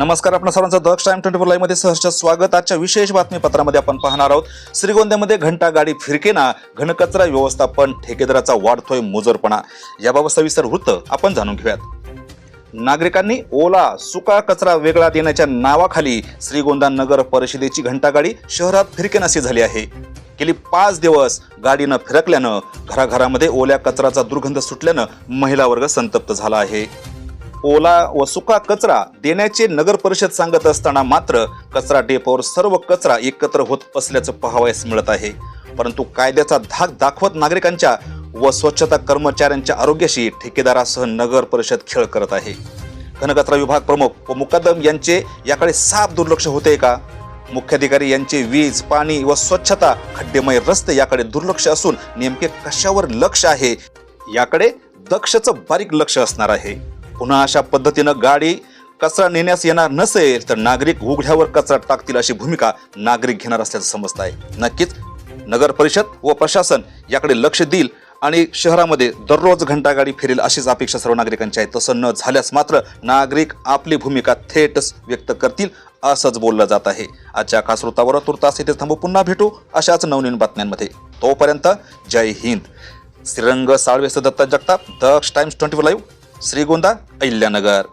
नमस्कार आपण सर्वांचं दक्ष टाइम ट्वेंटी फोर लाईव्हमध्ये सहर्ष स्वागत. आजच्या विशेष बातमीपत्रामध्ये आपण पाहणार आहोत श्रीगोंद्यामध्ये घंटा गाडी फिरकेना घनकचरा व्यवस्थापन ठेकेदाराचा वाढतोय मुजरपणा. याबाबत सविस्तर वृत्त आपण जाणून घेऊयात. नागरिकांनी ओला सुका कचरा वेगळा देण्याच्या नावाखाली श्रीगोंदा नगर परिषदेची घंटागाडी शहरात फिरकेनाशी झाली आहे. गेली पाच दिवस गाडीनं फिरकल्यानं घराघरामध्ये ओल्या कचऱ्याचा दुर्गंध सुटल्यानं महिला वर्ग संतप्त झाला आहे. ओला व सुका कचरा देण्याचे नगर परिषद सांगत असताना मात्र कचरा डेपोवर सर्व कचरा एकत्र होत असल्याचं पाहावयास मिळत आहे. परंतु कायद्याचा धाक दाखवत नागरिकांच्या व स्वच्छता कर्मचाऱ्यांच्या आरोग्याशी ठेकेदारासह नगर परिषद खेळ करत आहे. घनकचरा विभाग प्रमुख व मुकद्दम यांचे याकडे साफ दुर्लक्ष होते का? मुख्याधिकारी यांचे वीज पाणी व स्वच्छता खड्डेमय रस्ते याकडे दुर्लक्ष असून नेमके कशावर लक्ष आहे? याकडे दक्षचं बारीक लक्ष असणार आहे. पुन्हा अशा पद्धतीनं गाडी कचरा नेण्यास येणार नसेल तर नागरिक उघड्यावर कचरा टाकतील अशी भूमिका नागरिक घेणार असल्याचं समजत आहे. नक्कीच नगर परिषद व प्रशासन याकडे लक्ष देईल आणि शहरामध्ये दररोज घंटागाडी फिरेल अशीच अपेक्षा सर्व नागरिकांची आहे. तसं न झाल्यास मात्र नागरिक आपली भूमिका थेटच व्यक्त करतील असंच बोललं जात आहे. आजच्या खासवृत्तावर तुर्तास इथे थांबू पुन्हा भेटू अशाच नवनवीन बातम्यांमध्ये. तोपर्यंत जय Hind. Shrirang Salve Datta Jagtap Daksh times twenty four live. Shrigonda Ahilyanagar.